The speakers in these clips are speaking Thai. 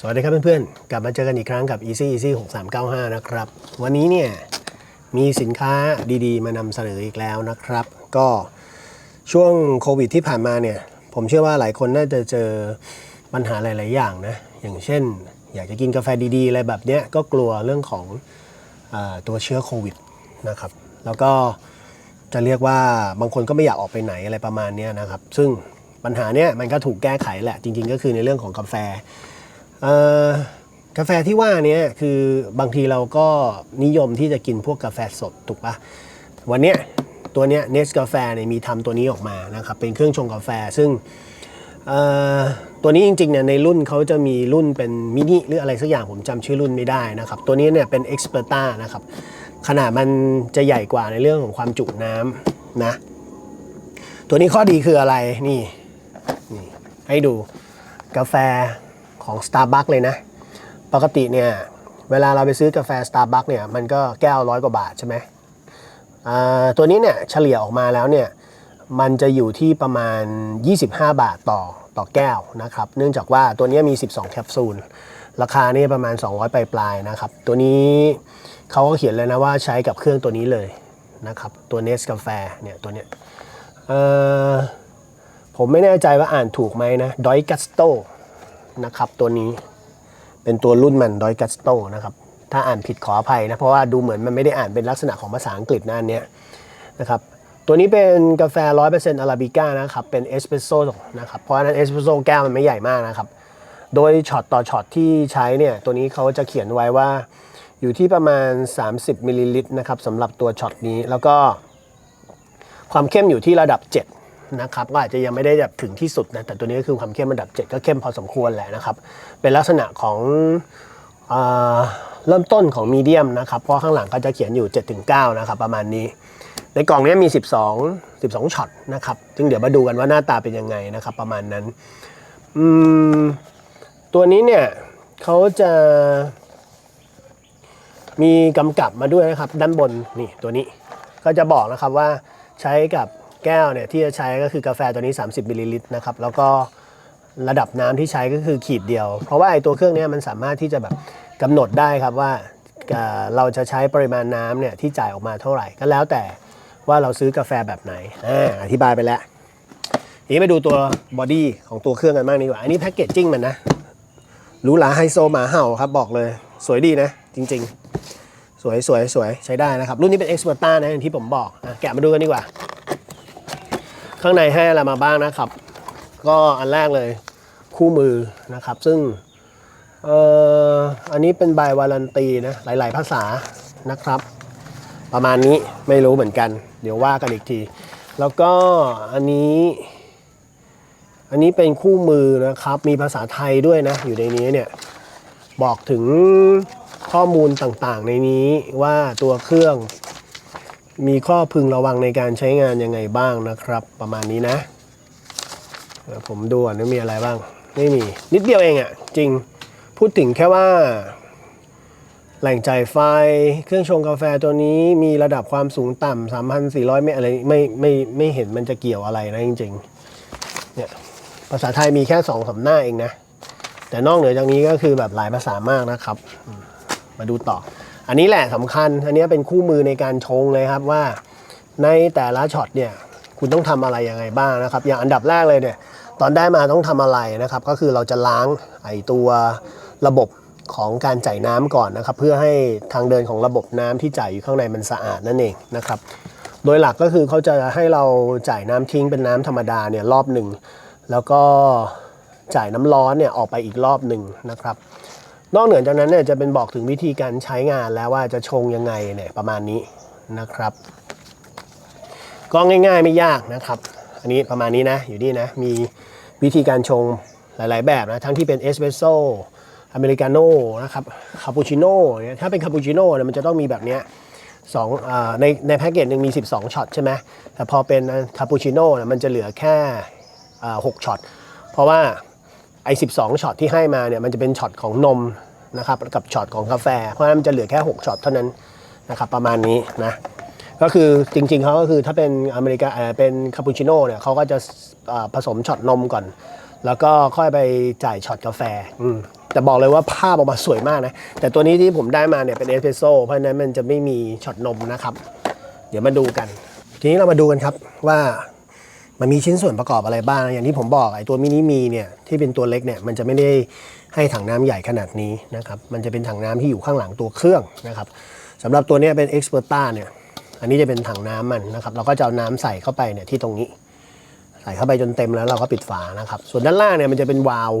สวัสดีครับเพื่อนๆ กลับมาเจอกันอีกครั้งกับ Easy Easy 6395 นะครับ วันนี้เนี่ยมีสินค้าดีๆ มานำเสนออีกแล้วนะครับ ก็ช่วงโควิดที่ผ่านมาเนี่ย ผมเชื่อว่าหลายคนน่าจะเจอปัญหาหลาย ๆ อย่างนะ อย่างเช่น อยากจะกินกาแฟดี ๆ อะไรแบบเนี้ย ก็กลัวเรื่องของอตัวเชื้อโควิดนะครับ แล้วก็จะเรียกว่าบางคนก็ไม่อยากออกไปไหนอะไรประมาณนี้นะครับ ซึ่งปัญหาเนี้ยมันก็ถูกแก้ไขแหละ จริง ๆ ก็คือในเรื่องของกาแฟ กาแฟที่ว่าเนี้คือบางทีเราก็นิยมที่จะกินพวกกาแฟสดถูกปะวันเนี้ยตัวเนี้ยเนสกาแฟเนี่ยมีทำตัวนี้ออกมานะครับเป็นเครื่องชงกาแฟซึ่งตัวนี้จริงๆเนี่ยในรุ่นเขาจะมีรุ่นเป็นมินิหรืออะไรสักอย่างผมจำชื่อรุ่นไม่ได้นะครับตัวนี้เนี่ยเป็น e x p e r t a นะครับขนาดมันจะใหญ่กว่าในเรื่องของความจุน้ำนะตัวนี้ข้อดีคืออะไรนี่นี่ให้ดูกาแฟ ของ Starbucks เลยนะ ปกติเนี่ย เวลาเราไปซื้อกาแฟ Starbucks เนี่ย มันก็แก้วร้อยกว่าบาทใช่ไหมตัวนี้เนี่ยเฉลี่ยออกมาแล้วเนี่ย มันจะอยู่ที่ประมาณ 25 บาทต่อต่อแก้วนะครับ เนื่องจากว่าตัวนี้มี 12 แคปซูล ราคานี่ประมาณ 200 ปลายปลายนะครับ ตัวนี้เขาก็เขียนเลยนะว่าใช้กับเครื่องตัวนี้เลยนะครับ ตัวเนสกาแฟเนี่ยตัวเนี้ยผมไม่แน่ใจว่าอ่านถูกไหมนะดอยกัสโต นะครับตัวนี้เป็นตัวรุ่นมันดอยกัสโตนะครับถ้าอ่านผิดขออภัยนะเพราะว่าดูเหมือนมันไม่ได้อ่านเป็นลักษณะของภาษาอังกฤษนะอันเนี้ยนะครับตัวนี้เป็นกาแฟ 100%อาราบิก้านะครับเป็นเอสเปรสโซ่นะครับเพราะฉะนั้นเอสเปรสโซ่แก้วมันไม่ใหญ่มากนะครับโดยช็อตต่อช็อตที่ใช้เนี่ยตัวนี้เขาจะเขียนไว้ว่าอยู่ที่ประมาณ 30มิลลิลิตรนะครับสำหรับตัวช็อตนี้แล้วก็ความเข้มอยู่ที่ระดับ 7 นะครับก็อาจจะยังไม่ได้แบบถึงที่สุดนะแต่ตัวนี้ก็คือความเข้มระดับ 7 ก็เข้มพอสมควรแหละนะครับ เป็นลักษณะของอเริ่มต้นของมีเดียมนะครับเพราะข้างหลังก็จะเขียนอยู่ 7-9 นะครับ ประมาณนี้ ในกล่องนี้มี 12 12ช็อตนะครับซึ่งเดี๋ยวมาดูกันว่าหน้าตาเป็นยังไงนะครับ ประมาณนั้นตัวนี้เนี่ยเขาจะมีกำกับมาด้วยนะครับ ด้านบนนี่ตัวนี้ก็จะบอกนะครับว่าใช้กับ แก้วเนี่ยที่จะใช้ก็คือกาแฟตัวนี้ 30มิลลิลิตรนะครับแล้วก็ระดับน้ำที่ใช้ก็คือขีดเดียว เพราะว่าไอ้ตัวเครื่องนี้มันสามารถที่จะแบบกำหนดได้ครับว่าเราจะใช้ปริมาณน้ำเนี่ยที่จ่ายออกมาเท่าไหร่ก็แล้วแต่ว่าเราซื้อกาแฟแบบไหนออธิบายไปแล้วทีนี้ไปดูตัวบอดี้ของตัวเครื่องกันบ้างดีกว่า อันนี้แพ็กเกจจิ้งมันนะหรูหราไฮโซหมาเห่าครับบอกเลยสวยดีนะ จริง ๆ สวยสวยสวยใช้ได้นะครับ รุ่นนี้เป็น e x p e r t a นะอย่างที่ผมบอกอแกะมาดูกันดีกว่า ข้างในให้อะไรมาบ้างนะครับ ก็อันแรกเลยคู่มือนะครับ ซึ่งเอ่ออันนี้เป็นใบวารันตีนะหลาย ๆ ภาษานะครับ ประมาณนี้ไม่รู้เหมือนกัน เดี๋ยวว่ากันอีกที แล้วก็อันนี้ อันนี้เป็นคู่มือนะครับ มีภาษาไทยด้วยนะ อยู่ในนี้เนี่ยบอกถึงข้อมูลต่างๆ ในนี้ว่าตัวเครื่อง มีข้อพึงระวังในการใช้งานยังไงบ้างนะครับ ประมาณนี้นะ ผมดูอะว่ามีอะไรบ้าง ไม่มี นิดเดียวเองอะ่ะ จริงพูดถึงแค่ว่า แหล่งจ่ายไฟ เครื่องชงกาแฟตัวนี้มีระดับความสูงต่ำ3,400เมตรอะไรไม่ไม่ไม่เห็นมันจะเกี่ยวอะไรนะจริงๆเนี่ยภาษาไทยมีแค่สองสำหน้าเองนะ แต่นอกเหนือจากนี้ก็คือแบบหลายภาษามากนะครับ มาดูต่อ อันนี้แหละสำคัญ อันนี้เป็นคู่มือในการชงเลยครับว่าในแต่ละช็อตเนี่ยคุณต้องทำอะไรยังไงบ้างนะครับ อย่างอันดับแรกเลยเนี่ยตอนได้มาต้องทำอะไรนะครับ ก็คือเราจะล้างไอตัวระบบของการจ่ายน้ำก่อนนะครับ เพื่อให้ทางเดินของระบบน้ำที่จ่ายอยู่ข้างในมันสะอาดนั่นเองนะครับ โดยหลักก็คือเขาจะให้เราจ่ายน้ำทิ้งเป็นน้ำธรรมดาเนี่ยรอบหนึ่งแล้วก็จ่ายน้ำร้อนเนี่ยออกไปอีกรอบหนึ่งนะครับ นอกเหนือจากนั้นเนี่ยจะเป็นบอกถึงวิธีการใช้งานแล้วว่าจะชงยังไงเนี่ยประมาณนี้นะครับ ก็ง่ายๆไม่ยากนะครับ อันนี้ประมาณนี้นะอยู่นี่นะมีวิธีการชงหลาย ๆ แบบนะทั้งที่เป็นเอสเปรสโซ่อเมริกาโน่นะครับคาปูชิโน่เนี่ยถ้าเป็นคาปูชิโน่เนี่ยมันจะต้องมีแบบเนี้ยสองอในในแพ็กเกจหนึ่งมี 12ช็อตใช่ไหมแต่พอเป็นคาปูชิโน่เนี่ยมันจะเหลือแค่หกช็อตเพราะว่า ไอ้12ช็อตที่ให้มาเนี่ยมันจะเป็นช็อตของนมนะครับกับช็อตของกาแฟ เพราะฉะนั้นมันจะเหลือแค่6ช็อตเท่านั้นนะครับประมาณนี้นะก็คือจริงๆเขาก็คือถ้าเป็นอเมริกาเอ่อเป็นคาปูชิโน่เนี่ยเขาก็จะอ่าผสมช็อตนมก่อน แล้วก็ค่อยไปจ่ายช็อตกาแฟอืมแต่บอกเลยว่าภาพออกมาสวยมากนะ แต่ตัวนี้ที่ผมได้มาเนี่ยเป็นเอสเปรสโซ่เพราะฉะนั้นมันจะไม่มีช็อตนมนะครับ เดี๋ยวมาดูกัน ทีนี้เรามาดูกันครับว่า มันมีชิ้นส่วนประกอบอะไรบ้าง อย่างที่ผมบอกไอ้ตัวมินิมีเนี่ยที่เป็นตัวเล็กเนี่ยมันจะไม่ได้ให้ถังน้ำใหญ่ขนาดนี้นะครับมันจะเป็นถังน้ำที่อยู่ข้างหลังตัวเครื่องนะครับสำหรับตัวนี้เป็น Experta เนี่ยอันนี้จะเป็นถังน้ำมันนะครับเราก็จะเอาน้ำใส่เข้าไปเนี่ยที่ตรงนี้ ใส่เข้าไปจนเต็มแล้วเราก็ปิดฝานะครับส่วนด้านล่างเนี่ยมันจะเป็นวาล์ว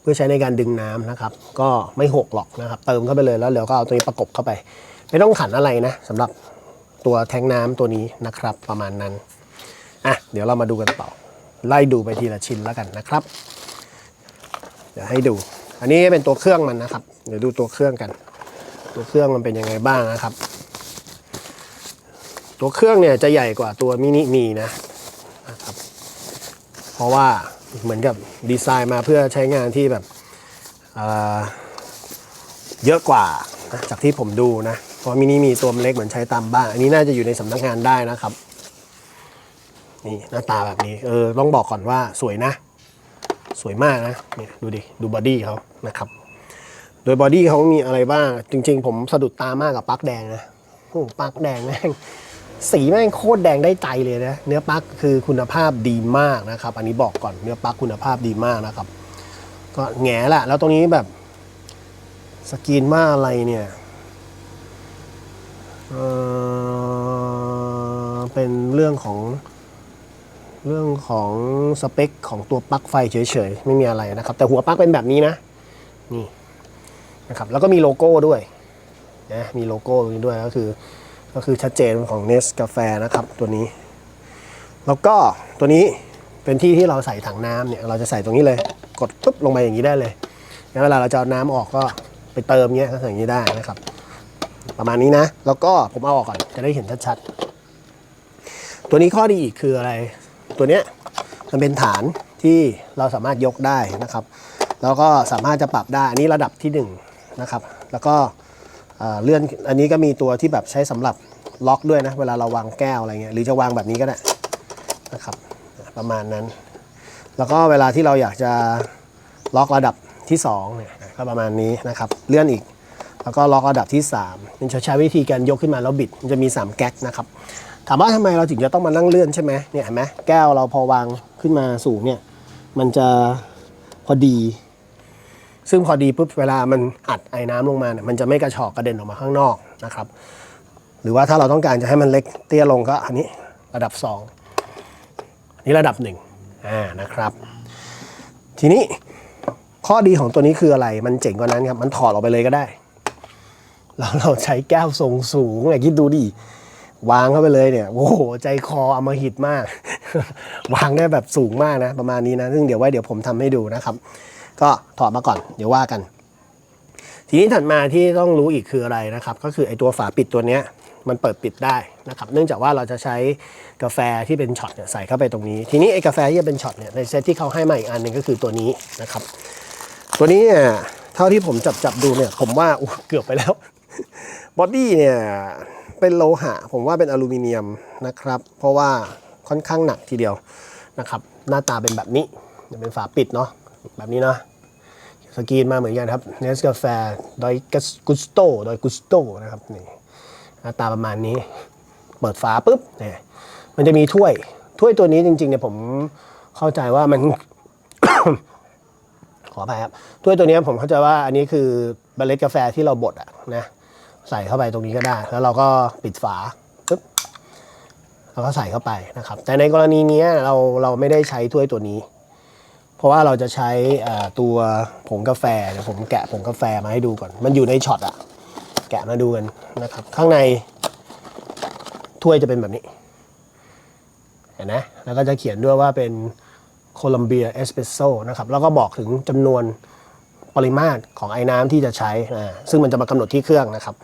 เพื่อใช้ในการดึงน้ำนะครับ ก็ไม่หกหรอกนะครับ เติมเข้าไปเลยแล้วเดี๋ยวก็เอาตัวนี้ประกบเข้าไป ไม่ต้องขันอะไรนะสำหรับตัวแทงน้ำตัวนี้นะครับประมาณนั้น อะเดี๋ยวเรามาดูกันต่อ ไล่ดูไปทีละชิ้นแล้วกันนะครับ เดี๋ยวให้ดู อันนี้เป็นตัวเครื่องมันนะครับ เดี๋ยวดูตัวเครื่องกัน ตัวเครื่องมันเป็นยังไงบ้างนะครับ ตัวเครื่องเนี่ยจะใหญ่กว่าตัวมินิมีนะนะครับ เพราะว่าเหมือนกับดีไซน์มาเพื่อใช้งานที่แบบเเยอะกว่านะจากที่ผมดูนะ เพราะมินิมีตัวมันเล็กเหมือนใช้ตามบ้าน อันนี้น่าจะอยู่ในสำนักงานได้นะครับ นี่หน้าตาแบบนี้ เออต้องบอกก่อนว่าสวยนะ สวยมากนะเนี่ยดูดิ ดูบอดี้เขานะครับ โดยบอดี้เขามีอะไรบ้าง จริง ๆ ผมสะดุดตามากกับปลั๊กแดงนะโอ้ปลั๊กแดงแม่งสีแม่งโคตรแดงได้ใจเลยนะ เนื้อปลั๊กคือคุณภาพดีมากนะครับ อันนี้บอกก่อนเนื้อปลั๊กคุณภาพดีมากนะครับ ก็แง่ละแล้วตรงนี้แบบสกรีนว่าอะไรเนี่ยเออเป็นเรื่องของ เรื่องของสเปคของตัวปลั๊กไฟเฉยๆ ไม่มีอะไรนะครับ แต่หัวปลั๊กเป็นแบบนี้นะ นี่นะครับ แล้วก็มีโลโก้ด้วยนะมีโลโก้ตรงนี้ด้วยก็คือ ก็คือชัดเจนของ n e s กาแฟนะครับตัวนี้ แล้วก็ตัวนี้เป็นที่ที่เราใส่ถังน้ำเนี่ยเราจะใส่ตรงนี้เลย กดปุ๊บลงไปอย่างนี้ได้เลยแล้วเวลาเราจะเอาน้ำออกก็ไปเติมเงี้ยก็อย่างนี้ได้นะครับ ประมาณนี้นะ แล้วก็ผมเอาออกก่อนจะได้เห็นชัดๆตัวนี้ข้อดีอีกคืออะไร ตัวเนี้ยมันเป็นฐานที่เราสามารถยกได้นะครับ แล้วก็สามารถจะปรับได้อันนี้ระดับที่หนึ่งนะครับ แล้วก็เลื่อนอันนี้ก็มีตัวที่แบบใช้สำหรับล็อกด้วยนะเวลาเราวางแก้วอะไรเงี้ยหรือจะวางแบบนี้ก็ได้นะครับประมาณนั้น แล้วก็เวลาที่เราอยากจะล็อกระดับที่2เนี่ยก็ประมาณนี้นะครับ เลื่อนอีก แล้วก็ล็อกระดับที่3มันจะใช้วิธีการยกขึ้นมาแล้วบิดมันจะมี 3 แก๊กนะครับ ถามว่าทำไมเราถึงจะต้องมานั่งเลื่อนใช่ไหมเนี่ยเห็นไหมแก้วเราพอวางขึ้นมาสูงเนี่ย มันจะพอดี ซึ่งพอดีปุ๊บเวลามันอัดไอ้น้ำลงมาเนี่ยมันจะไม่กระชอกกระเด็นออกมาข้างนอกนะครับ หรือว่าถ้าเราต้องการจะให้มันเล็กเตี้ยลงก็อันนี้ระดับ2อันนี้ระดับ1อ่านะครับ ทีนี้ข้อดีของตัวนี้คืออะไร มันเจ๋งกว่านั้นครับ มันถอดออกไปเลยก็ได้แล้วเราใช้แก้วทรงสูงไงคิดดูดิ วางเข้าไปเลยเนี่ยโอ้โหใจคอเอามาหิดมาก วางได้แบบสูงมากนะ ประมาณนี้นะ ซึ่งเดี๋ยวไว้เดี๋ยวผมทำให้ดูนะครับ ก็ถอดมาก่อน เดี๋ยวว่ากัน ทีนี้ถัดมาที่ต้องรู้อีกคืออะไรนะครับ ก็คือไอ้ตัวฝาปิดตัวเนี้ยมันเปิดปิดได้นะครับ เนื่องจากว่าเราจะใช้กาแฟที่เป็นช็อตเนี่ยใส่เข้าไปตรงนี้ ทีนี้ไอ้กาแฟที่เป็นช็อตเนี่ยในเซตที่เขาให้มาอีกอันหนึ่งก็คือตัวนี้นะครับ ตัวนี้เนี่ยเท่าที่ผมจับจับดูเนี่ย ผมว่าอุ๊ยเกือบไปแล้วบอดี้เนี่ย เป็นโลหะ ผมว่าเป็นอลูมิเนียมนะครับ เพราะว่าค่อนข้างหนักทีเดียวนะครับ หน้าตาเป็นแบบนี้จะเป็นฝาปิดเนาะแบบนี้เนาะสกีนมาเหมือนกันครับเนสกาแฟดอยกุสโตดอยกุสโตนะครับนี่หน้าตาประมาณนี้ เปิดฝาปุ๊บเนี่ยมันจะมีถ้วย ถ้วยตัวนี้จริงๆเนี่ยผมเข้าใจว่ามัน ขออภัยครับ ถ้วยตัวนี้ผมเข้าใจว่าอันนี้คือเมล็ดกาแฟที่เราบดอะนะ ใส่เข้าไปตรงนี้ก็ได้ แล้วเราก็ปิดฝาปุ๊บเราก็ใส่เข้าไปนะครับ แต่ในกรณีนี้เราเราไม่ได้ใช้ถ้วยตัวนี้ เพราะว่าเราจะใช้ตัวผงกาแฟเดี๋ยวผมแกะผงกาแฟมาให้ดูก่อน มันอยู่ในช็อตอะแกะมาดูกันนะครับ ข้างในถ้วยจะเป็นแบบนี้เห็นไหมแล้วก็จะเขียนด้วยว่าเป็นโคลัมเบียเอสเปรสโซ่นะครับ แล้วก็บอกถึงจำนวน ปริมาตรของไอ้น้ำที่จะใช้อ่าซึ่งมันจะมากำหนดที่เครื่องนะครับ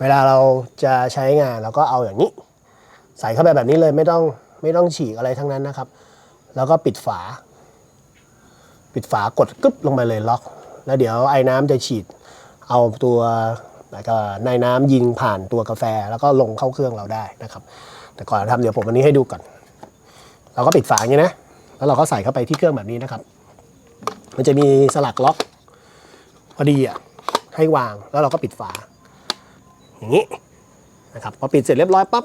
เวลาเราจะใช้งานเราก็เอาอย่างนี้ ใส่เข้าไปแบบนี้เลยไม่ต้องไม่ต้องฉีกอะไรทั้งนั้นนะครับ แล้วก็ปิดฝา ปิดฝากดกึ๊บลงไปเลยล็อก แล้วเดี๋ยวไอ้น้ำจะฉีด เอาตัวแล้วก็ในน้ำยิงผ่านตัวกาแฟ แล้วก็ลงเข้าเครื่องเราได้นะครับ แต่ก่อนทำเดี๋ยวผมอันนี้ให้ดูก่อน เราก็ปิดฝาอย่างนี้นะแล้วเราก็ใส่เข้าไปที่เครื่องแบบนี้นะครับ มันจะมีสลักล็อก พอดีอะให้วางแล้วเราก็ปิดฝา อย่างนี้นะครับพอปิดเสร็จเรียบร้อยปั๊บ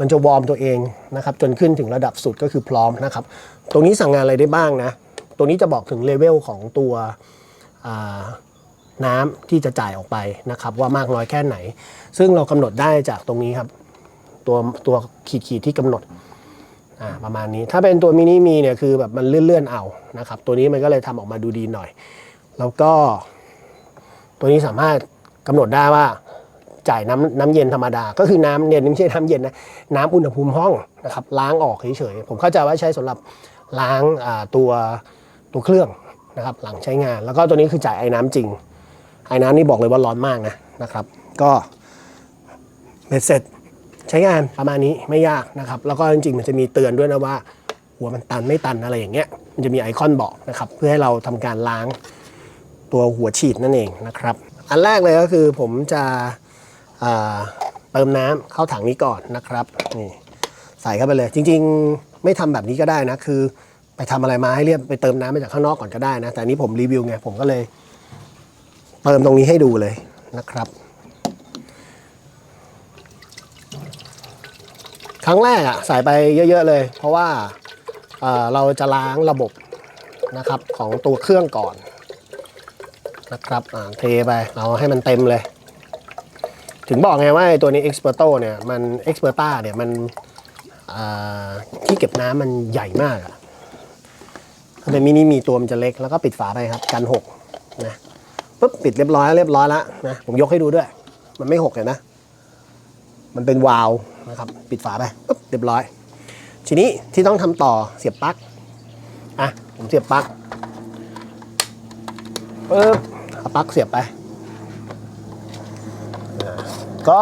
มันจะวอร์มตัวเองนะครับจนขึ้นถึงระดับสุดก็คือพร้อมนะครับ ตรงนี้สั่งงานอะไรได้บ้างนะตรงนี้จะบอกถึงเลเวลของตัวน้ำที่จะจ่ายออกไปนะครับว่ามากน้อยแค่ไหน ซึ่งเรากำหนดได้จากตรงนี้ครับ ตัวตัวขีดขีดที่กำหนดประมาณนี้ถ้าเป็นตัวมินิมีเนี่ยคือแบบมันเลื่อนๆเอานะครับตัวนี้มันก็เลยทำออกมาดูดีหน่อย แล้วก็ ตัวนี้สามารถกำหนดได้ว่าจ่ายน้ำน้ำเย็นธรรมดา ก็คือน้ำเนี่ยไม่ใช่น้ำเย็นนะน้ำอุณหภูมิห้องนะครับล้างออกเฉยๆผมเข้าใจว่าใช้สำหรับล้างตัวตัวเครื่องนะครับหลังใช้งาน แล้วก็ตัวนี้คือจ่ายไอ้น้ำจริง ไอ้น้ำนี่บอกเลยว่าร้อนมากนะนะครับ ก็เบ็ดเสร็จใช้งานประมาณนี้ไม่ยากนะครับ แล้วก็จริงๆมันจะมีเตือนด้วยนะว่าหัวมันตันไม่ตันอะไรอย่างเงี้ยมันจะมีไอคอนบอกนะครับ เพื่อให้เราทำการล้าง ตัวหัวฉีดนั่นเองนะครับ อันแรกเลยก็คือผมจะเติมน้ำเข้าถังนี้ก่อนนะครับนี่ใส่เข้าไปเลย จริง ๆ ไม่ทำแบบนี้ก็ได้นะ คือ ไปทำอะไรมาให้เรียบไปเติมน้ำมาจากข้างนอกก่อนก็ได้นะ แต่นี้ผมรีวิวไงผมก็เลย เติมตรงนี้ให้ดูเลยนะครับ ครั้งแรกอะใส่ไปเยอะๆเลย เพราะว่าเราจะล้างระบบนะครับของตัวเครื่องก่อน นะครับอ่าเทไปเอาให้มันเต็มเลย ถึงบอกไงว่าตัวนี้ Experto เนี่ยมัน Experta เนี่ยมันที่เก็บน้ำมันใหญ่มากอะถ้าเป็นมินิมีตัวมันจะเล็กแล้วก็ปิดฝาไปครับ กันหกนะปุ๊บปิดเรียบร้อยเรียบร้อยแล้วนะผมยกให้ดูด้วย มันไม่หกเห็นนะ มันเป็นวาล์วนะครับ ปิดฝาไปปุ๊บเรียบร้อย ทีนี้ที่ต้องทำต่อเสียบปลั๊กอะผมเสียบปลั๊กปุ๊บ เอาปลั๊กเสียบไป ก็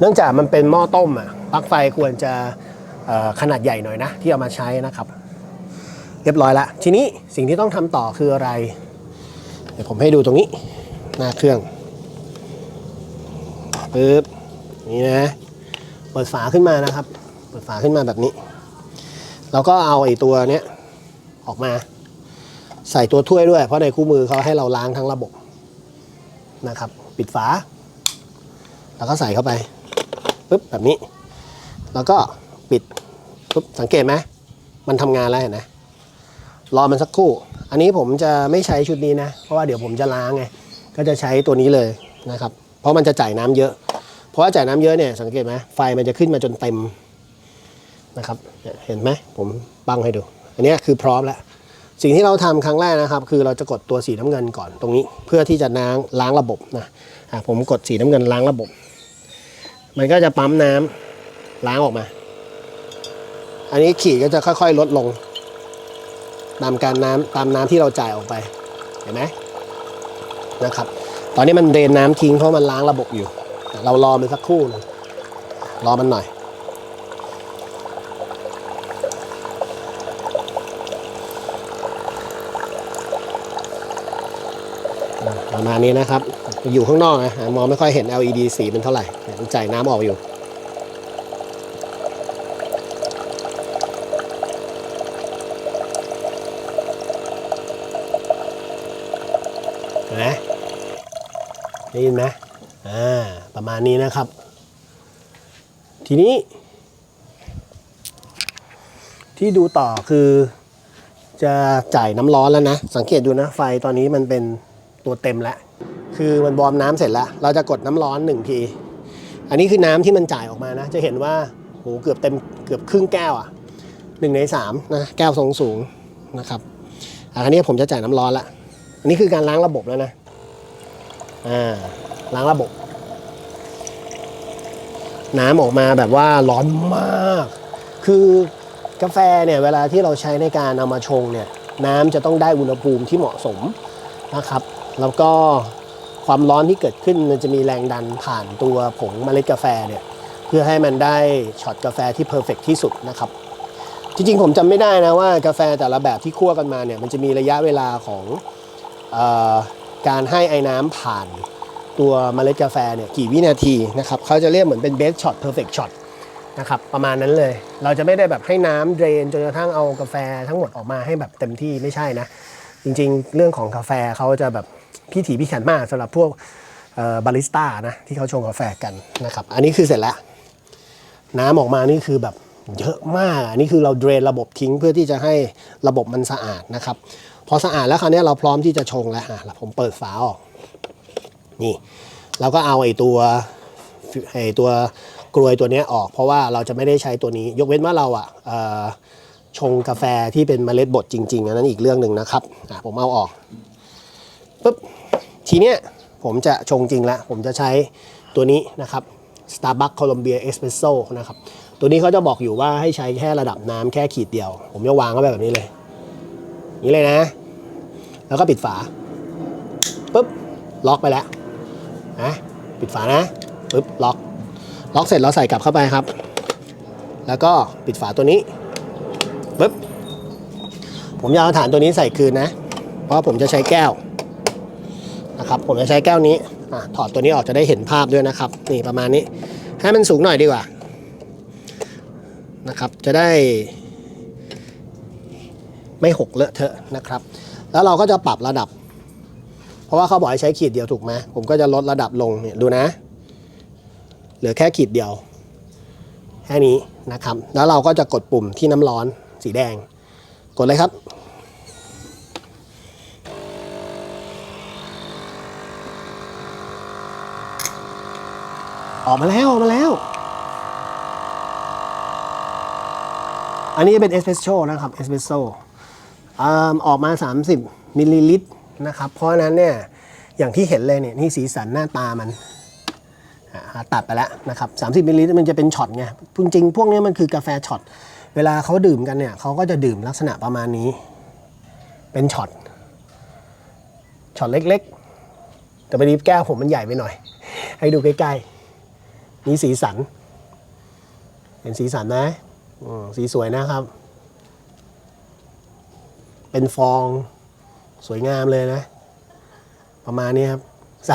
เนื่องจากมันเป็นหม้อต้มอะปลั๊กไฟควรจะขนาดใหญ่หน่อยนะ ที่เอามาใช้นะครับ เรียบร้อยละทีนี้สิ่งที่ต้องทำต่อคืออะไร เดี๋ยวผมให้ดูตรงนี้ หน้าเครื่องปึ๊บนี่นะเปิดฝาขึ้นมานะครับ เปิดฝาขึ้นมาแบบนี้เราก็เอาไอ้ตัวเนี้ยออกมา ใส่ตัวถ้วยด้วย เพราะในคู่มือเขาให้เราล้างทั้งระบบนะครับ ปิดฝา แล้วก็ใส่เข้าไปปุ๊บแบบนี้ แล้วก็ปิดปุ๊บสังเกตไหมมันทำงานแล้วเห็นไหมรอมันสักครู่ อันนี้ผมจะไม่ใช้ชุดนี้นะ เพราะว่าเดี๋ยวผมจะล้างไงก็จะใช้ตัวนี้เลยนะครับ เพราะมันจะจ่ายน้ำเยอะ เพราะว่าจ่ายน้ำเยอะเนี่ยสังเกตไหมไฟมันจะขึ้นมาจนเต็มนะครับ เห็นไหมผมบังให้ดู อันนี้คือพร้อมแล้ว สิ่งที่เราทำครั้งแรกนะครับ คือเราจะกดตัวสีน้ำเงินก่อนตรงนี้ เพื่อที่จะล้างล้างระบบนะผมกดสีน้ำเงินล้างระบบ มันก็จะปั๊มน้ำล้างออกมา อันนี้ขีดก็จะค่อยๆ ลดลง ตามการน้ำตามน้ำที่เราจ่ายออกไปเห็นไหมนะครับ ตอนนี้มันเดนน้ำทิ้งเพราะมันล้างระบบอยู่ เรารอมันสักครู่นึงรอมันหน่อย ประมาณนี้นะครับ อยู่ข้างนอกนะมองไม่ค่อยเห็น LED สีเป็นเท่าไหร่จ่ายน้ำออกอยู่เห็นไหมได้ยินไหมอ่าประมาณนี้นะครับ ทีนี้ ที่ดูต่อคือจะจ่ายน้ำร้อนแล้วนะ สังเกตดูนะ ไฟตอนนี้มันเป็น ตัวเต็มแล้ว คือมันวอร์มน้ำเสร็จแล้ว เราจะกดน้ำร้อนหนึ่งทีอันนี้คือน้ำที่มันจ่ายออกมานะ จะเห็นว่าโหเกือบเต็มเกือบครึ่งแก้วอะหนึ่งในสามนะแก้วทรงสูงนะครับอะอันนี้ผมจะจ่ายน้ำร้อนละอันนี้คือการล้างระบบแล้วนะอ่าล้างระบบ น้ำออกมาแบบว่าร้อนมาก คือกาแฟเนี่ยเวลาที่เราใช้ในการเอามาชงเนี่ยน้ำจะต้องได้อุณหภูมิที่เหมาะสมนะครับ แล้วก็ความร้อนที่เกิดขึ้นมันจะมีแรงดันผ่านตัวผงเมล็ดกาแฟเนี่ยเพื่อให้มันได้ช็อตกาแฟที่เพอร์เฟกที่สุดนะครับ จริงๆ ผมจำไม่ได้นะว่ากาแฟแต่ละแบบที่คั่วกันมาเนี่ยมันจะมีระยะเวลาของออการให้ไอ้น้ำผ่านตัวเมล็ดกาแฟเนี่ยกี่วินาทีนะครับเขาจะเรียกเหมือนเป็นเบสช็อตเพอร์เฟกช็อตนะครับประมาณนั้นเลย เราจะไม่ได้แบบให้น้ำเดรนจนกระทั่งเอากาแฟทั้งหมดออกมาให้แบบเต็มที่ไม่ใช่นะ จริงๆ เรื่องของกาแฟเขาจะแบบ พิถีพิถันมากสำหรับพวกบาริสต้านะที่เขาชงกาแฟกันนะครับอันนี้คือเสร็จแล้วน้ำออกมานี่คือแบบเยอะมากอันนี้คือเราเดรนระบบทิ้งเพื่อที่จะให้ระบบมันสะอาดนะครับพอสะอาดแล้วคราวนี้เราพร้อมที่จะชงแล้วอะผมเปิดฝาออกนี่เราก็เอาไอ้ตัวไอ้ตัวกลวยตัวนี้ออก เพราะว่าเราจะไม่ได้ใช้ตัวนี้ ยกเว้นว่าเราอะเอ่อชงกาแฟที่เป็นเมล็ดบดจริงๆอันนั้นอีกเรื่องหนึ่งนะครับผมเอาออก ปุ๊บทีเนี้ยผมจะชงจริงแล้ว ผมจะใช้ตัวนี้นะครับ Starbucks Columbia Espresso นะครับ ตัวนี้เขาจะบอกอยู่ว่าให้ใช้แค่ระดับน้ำแค่ขีดเดียว ผมจะวางเข้าไปแบบนี้เลย นี่เลยนะ แล้วก็ปิดฝาปุ๊บล็อกไปแล้วนะปิดฝานะปึ๊บล็อก ล็อกเสร็จเราใส่กลับเข้าไปครับ แล้วก็ปิดฝาตัวนี้ปึ๊บผมจะเอาฐานตัวนี้ใส่คืนนะ เพราะผมจะใช้แก้ว นะครับผมจะใช้แก้วนี้อถอดตัวนี้ออกจะได้เห็นภาพด้วยนะครับ นี่ประมาณนี้ ให้มันสูงหน่อยดีกว่านะครับ จะได้ ไม่หกเลอะเทอะนะครับ แล้วเราก็จะปรับระดับ เพราะว่าเขาบอกให้ใช้ขีดเดียวถูกไหมผมก็จะลดระดับลงเนี่ยดูนะ เหลือแค่ขีดเดียวแค่นี้นะครับ แล้วเราก็จะกดปุ่มที่น้ำร้อนสีแดง กดเลยครับ ออกมาแล้ว ออกมาแล้ว อันนี้เป็นเอสเปรสโซ่นะครับเอสเปรสโซ่ออกมา 30 มิลลิลิตรนะครับ เพราะนั้นเนี่ยอย่างที่เห็นเลยเนี่ยนี่สีสันหน้าตามันตัดไปแล้วนะครับ30มิลลิลิตรมันจะเป็นช็อตไงจริงๆ พวกนี้มันคือกาแฟช็อต เวลาเขาดื่มกันเนี่ยเขาก็จะดื่มลักษณะประมาณนี้ เป็นช็อตช็อตเล็กๆ แต่พอดีแก้วผมมันใหญ่ไปหน่อย ให้ดูใกล้ๆ นี่สีสัน เห็นสีสันนะอืมสีสวยนะครับ เป็นฟองสวยงามเลยนะ ประมาณนี้ครับ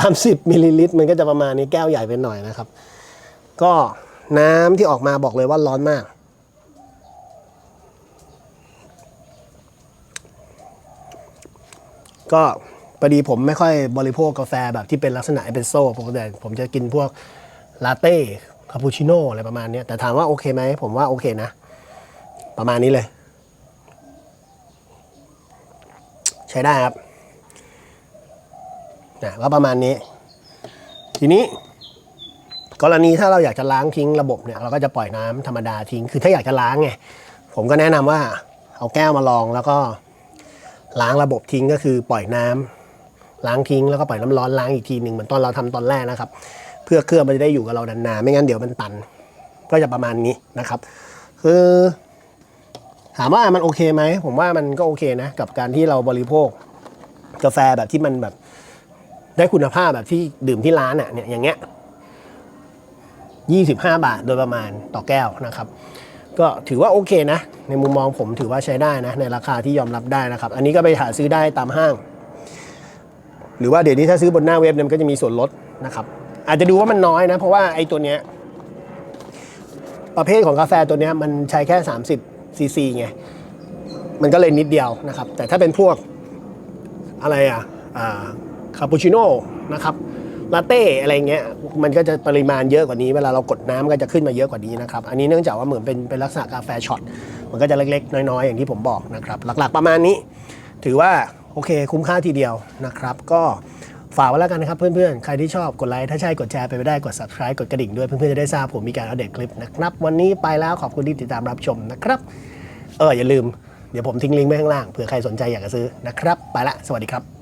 30มิลลิลิตรมันก็จะประมาณนี้แก้วใหญ่ไปหน่อยนะครับ ก็น้ำที่ออกมาบอกเลยว่าร้อนมากก็พอดีผมไม่ค่อยบริโภคกาแฟแบบที่เป็นลักษณะเอสเปรสโซ่ปกติผมจะกินพวก ลาเต้คาปูชิโน่อะไรประมาณนี้แต่ถามว่าโอเคไหมผมว่าโอเคนะ ประมาณนี้เลย ใช้ได้ครับนะก็ประมาณนี้ ทีนี้ กรณีถ้าเราอยากจะล้างทิ้งระบบเนี่ย เราก็จะปล่อยน้ำธรรมดาทิ้ง คือถ้าอยากจะล้างไงผมก็แนะนำว่า เอาแก้วมาลองแล้วก็ ล้างระบบทิ้งก็คือปล่อยน้ำล้างทิ้งแล้วก็ปล่อยน้ำร้อนล้างอีกทีหนึ่งเหมือนตอนเราทำตอนแรกนะครับ พื่อเครื่องมันจะได้อยู่กับเรานานๆไม่งั้นเดี๋ยวมันตัน ก็จะประมาณนี้นะครับ คือ ถามว่ามันโอเคไหมผมว่ามันก็โอเคนะ กับการที่เราบริโภค กาแฟแบบที่มันแบบได้คุณภาพแบบที่ดื่มที่ร้านอะเนี่ยอย่างเงี้ยยี่สิบห้าบาทโดยประมาณต่อแก้วนะครับ ก็ถือว่าโอเคนะ ในมุมมองผมถือว่าใช้ได้นะ ในราคาที่ยอมรับได้นะครับ อันนี้ก็ไปหาซื้อได้ตามห้าง หรือว่าเดี๋ยวนี้ถ้าซื้อบนหน้าเว็บเนี่ยมันก็จะมีส่วนลดนะครับ อาจจะดูว่ามันน้อยนะ เพราะว่าไอ้ตัวเนี้ยประเภทของกาแฟตัวเนี้ยมันใช้แค่ 30ซีซีไง มันก็เลยนิดเดียวนะครับ แต่ถ้าเป็นพวกอะไรอะคาปูชิโน่นะครับลาเต้อะไรเงี้ยมันก็จะปริมาณเยอะกว่านี้เวลาเรากดน้ำก็จะขึ้นมาเยอะกว่านี้นะครับอันนี้เนื่องจากว่าเหมือนเป็นเป็นลักษณะกาแฟช็อตมันก็จะเล็ก ๆ น้อยๆ อย่างที่ผมบอกนะครับ หลักๆประมาณนี้ ถือว่าโอเคคุ้มค่าทีเดียวนะครับ ก็ ฝากไว้แล้วกันนะครับเพื่อนๆ ใครที่ชอบกดไลค์ถ้าใช่กดแชร์ไปไม่ได้กด subscribe กดกระดิ่งด้วยเพื่อนๆ จะได้ทราบผมมีการอัปเดตคลิปนะครับ วันนี้ไปแล้วขอบคุณที่ติดตามรับชมนะครับ เอออย่าลืมเดี๋ยวผมทิ้งลิงก์ไว้ข้างล่างเผื่อใครสนใจอยากจะซื้อนะครับ ไปละสวัสดีครับ